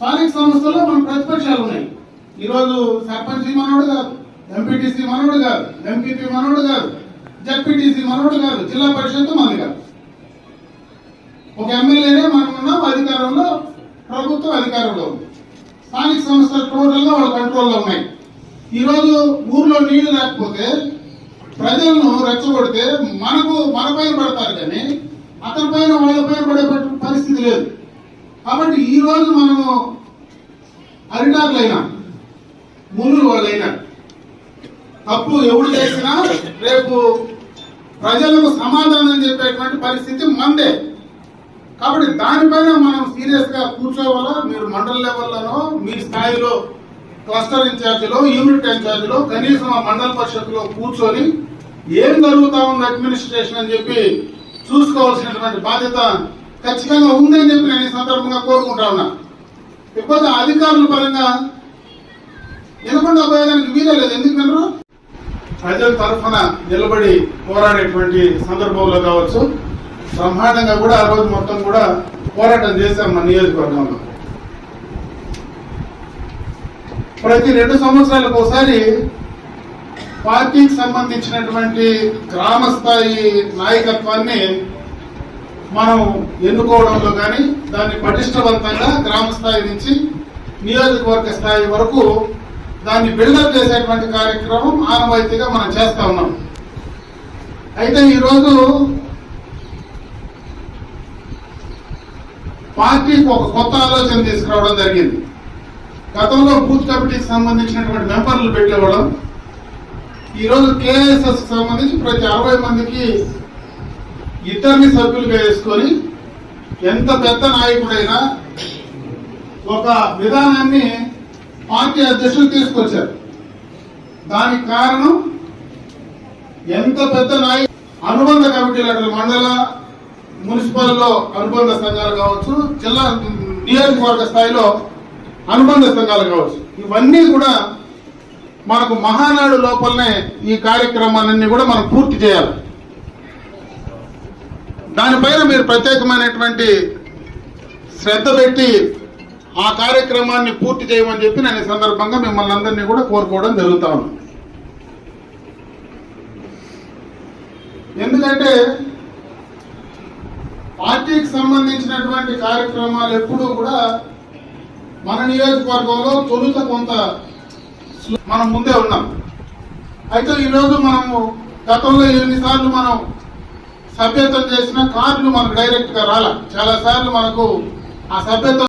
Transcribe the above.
స్థానిక సంస్థల్లో మన ప్రతిపక్షాలు ఉన్నాయి. ఈరోజు సర్పంచ్ మనోడు కాదు ఎంపీటీసీ మనోడు కాదు ఎంపీపీ మనోడు కాదు జడ్పీటీసీ మనోడు కాదు జిల్లా పరిషత్ మనది కాదు. ఒక ఎమ్మెల్యేనే మనం ఉన్నాం అధికారంలో ప్రభుత్వం అధికారంలో ఉంది. స్థానిక సంస్థలు టోటల్ వాళ్ళ కంట్రోల్లో ఉన్నాయి. ఈ రోజు ఊర్లో నీళ్ళు లేకపోతే ప్రజలను రెచ్చగొడితే మనకు మన పైన పడతారు కానీ అతని పైన వాళ్ళ పైన పడే కాబట్టి ఈ రోజు మనము అరిటాకులైనా మునులు వాళ్ళైనా తప్పు ఎవడు చేసినా రేపు ప్రజలకు సమాధానం చెప్పేటువంటి పరిస్థితి మందే. కాబట్టి దానిపైన మనం సీరియస్గా కూర్చోవాలా? మీరు మండల లెవెల్లోనో మీ స్థాయిలో క్లస్టర్ ఇన్ఛార్జిలో యూనిట్ ఇన్ఛార్జిలో కనీసం ఆ మండల పరిషత్లో కూర్చొని ఏం జరుగుతా ఉంది అడ్మినిస్ట్రేషన్ అని చెప్పి చూసుకోవాల్సినటువంటి బాధ్యత ఖచ్చితంగా ఉందని చెప్పి నేను ఈ సందర్భంగా కోరుకుంటా ఉన్నా. ఇకపోతే అధికారుల పరంగా వినకుండా పోయేదానికి వీలే లేదు. ఎందుకంటారు ప్రజల తరఫున నిలబడి పోరాడేటువంటి సందర్భంలో కావచ్చు బ్రహ్మాండంగా కూడా ఆ రోజు మొత్తం కూడా పోరాటం చేశాం మన నియోజకవర్గంలో. ప్రతి రెండు సంవత్సరాలకు ఒకసారి పార్టీకి సంబంధించినటువంటి గ్రామ స్థాయి నాయకత్వాన్ని మనం ఎన్నుకోవడంలో కానీ దాన్ని పటిష్టవంతంగా గ్రామ స్థాయి నుంచి నియోజకవర్గ స్థాయి వరకు దాన్ని బిల్డప్ చేసేటువంటి కార్యక్రమం ఆనవాయితీగా మనం చేస్తా ఉన్నాం. అయితే ఈరోజు పార్టీకి ఒక కొత్త ఆలోచన తీసుకురావడం జరిగింది. గతంలో బూత్ కమిటీకి సంబంధించినటువంటి మెంబర్లు పెట్టేవాళ్ళం. ఈరోజు కేఎస్ఎస్ సంబంధించి ప్రతి అరవై మందికి ఇద్దరిని సభ్యులుగా వేసుకొని ఎంత పెద్ద నాయకుడైనా ఒక విధానాన్ని పార్టీ అధ్యక్షులు తీసుకొచ్చారు. దానికి కారణం ఎంత పెద్ద నాయ అనుబంధ కమిటీలు అటు మండల మున్సిపల్లో అనుబంధ సంఘాలు కావచ్చు జిల్లా నియోజకవర్గ స్థాయిలో అనుబంధ సంఘాలు కావచ్చు. ఇవన్నీ కూడా మనకు మహానాడు లోపలనే ఈ కార్యక్రమాలన్నీ కూడా మనం పూర్తి చేయాలి. దానిపైన మీరు ప్రత్యేకమైనటువంటి శ్రద్ధ పెట్టి ఆ కార్యక్రమాన్ని పూర్తి చేయమని చెప్పి నేను ఈ సందర్భంగా మిమ్మల్ని అందరినీ కూడా కోరుకోవడం జరుగుతా ఎందుకంటే పార్టీకి సంబంధించినటువంటి కార్యక్రమాలు ఎప్పుడూ కూడా మన నియోజకవర్గంలో తొలుత కొంత మనం ముందే ఉన్నాం. అయితే ఈరోజు మనము గతంలో ఎన్నిసార్లు మనం సభ్యత్వం చేసిన కార్డులు మనకు డైరెక్ట్గా రాల. చాలా సార్లు మనకు ఆ సభ్యత్వం